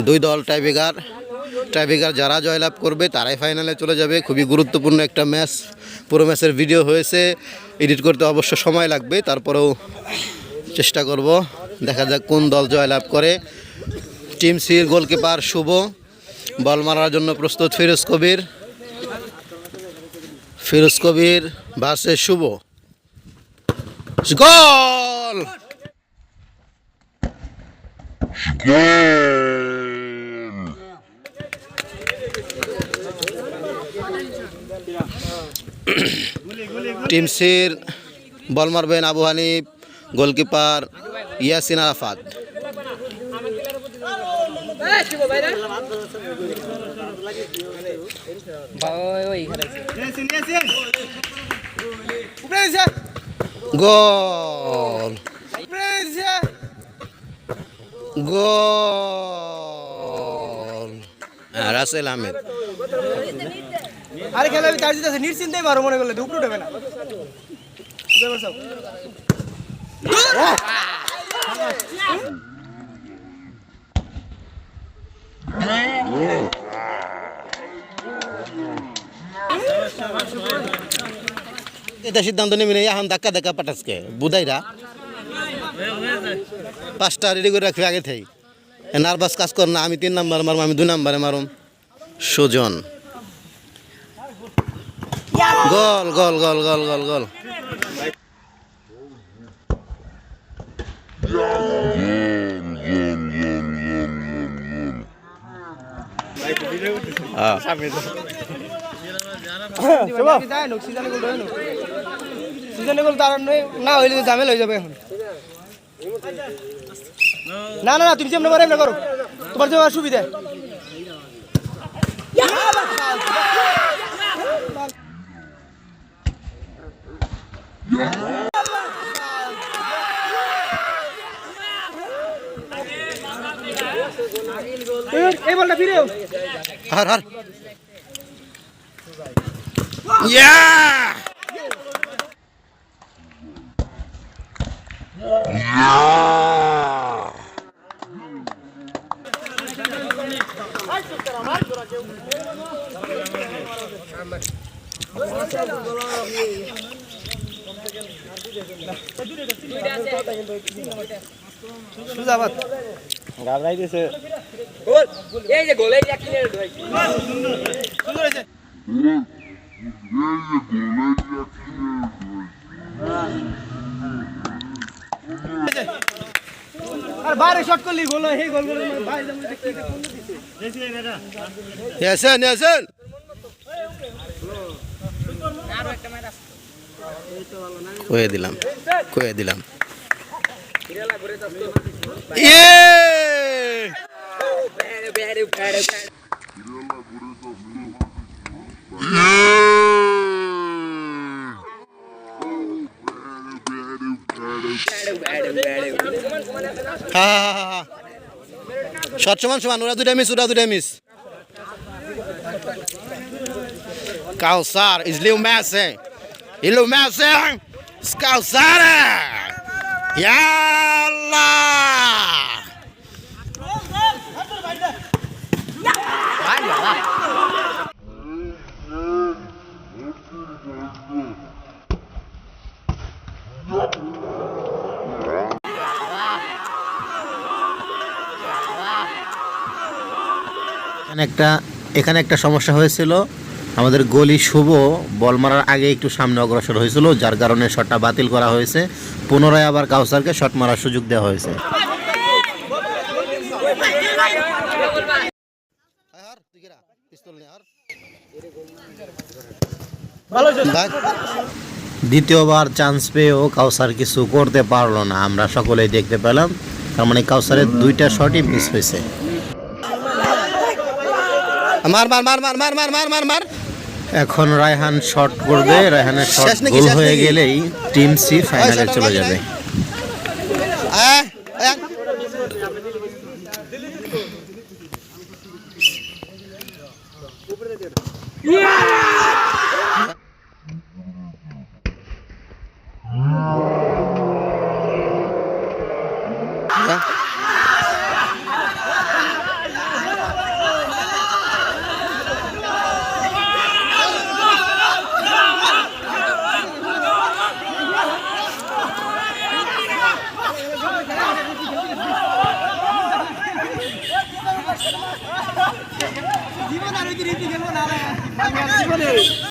দুই দল tiebreaker. Tiebreaker যারা জয়লাভ করবে, তারাই ফাইনালে চলে যাবে। খুবই গুরুত্বপূর্ণ একটা ম্যাচ। পুরো ম্যাচের ভিডিও হয়েছে। এডিট করতে অবশ্য সময় লাগবে, তারপরেও চেষ্টা করব। দেখা যাক কোন দল জয়লাভ করে। টিম সির গোলকিপার শুভ। বল মারার জন্য প্রস্তুত ফিরোজ কবির। ফিরোজ কবির ভার্সে শুভ। গোল টিম সির বল মারবেন Abu Hanif goalkeeper Yasin Arafat. Goal. Goal. হ্যাঁ, রাসেল আহমেদ। আরে খেলা আমি তার দিতেছে, নিশ্চিন্তেই মারো, মনে করলে দুপুর উঠবে না। এটা সিদ্ধান্ত নেবি না এখন ধাক্কা ধাক্কা পাঠাসকে, বুধাইরা। পাঁচটা রেডি করে রাখবি আগে থেকে নার্ভাস কাজ কর না, আমি তিন নাম্বার মারম আমি দুই নাম্বারে মারুম। সুজন। গল গল গল গল গল গোল। না হইলে জামেল হয়ে যাবে এখন না না না তুমি যেমন মারে করো। তোমার যেমন সুবিধা। এই বলটা ফিরেও হার হার ইয়া সুজাবাদ। গাবরাই দিছে গোল এই যে গোলে আর বাইরে শট করলি গোল এই গোল গোল ভাই যেমন কি কোন দিছে দেখি না এটা নেসেন নেসেন আর একটা ম্যাচ কয়ে দিলাম কয়ে দিলাম শট সমান সমান ওরা দুটা মিস ওরা দুটা মিস কাউসার ইসলিউ ম্যাচ হ্যাঁ Messi. Calçar. Yalla. এখানে একটা এখানে একটা সমস্যা হয়েছিল আমাদের গলি শুভ, বল মারার আগে একটু সামনে অগ্রসর হয়েছিল, যার কারণে শটটা বাতিল করা হয়েছে। পুনরায় আবার কাউসারকে শট মারার সুযোগ দেওয়া হয়েছে। দ্বিতীয়বার চান্স পেয়েও কাউসার কিছু করতে পারল না। আমরা সকলেই দেখতে পেলাম, তার মানে কাউসারের দুইটা শটই মিস হয়েছে। মার মার মার মার মার মার মার মার মার। এখন রায়হান শট করবে। রায়হানের শট গোল হয়ে গেলেই টিম সি ফাইনালে চলে যাবে। আয়, জীবন আর ওই রীতি গেল না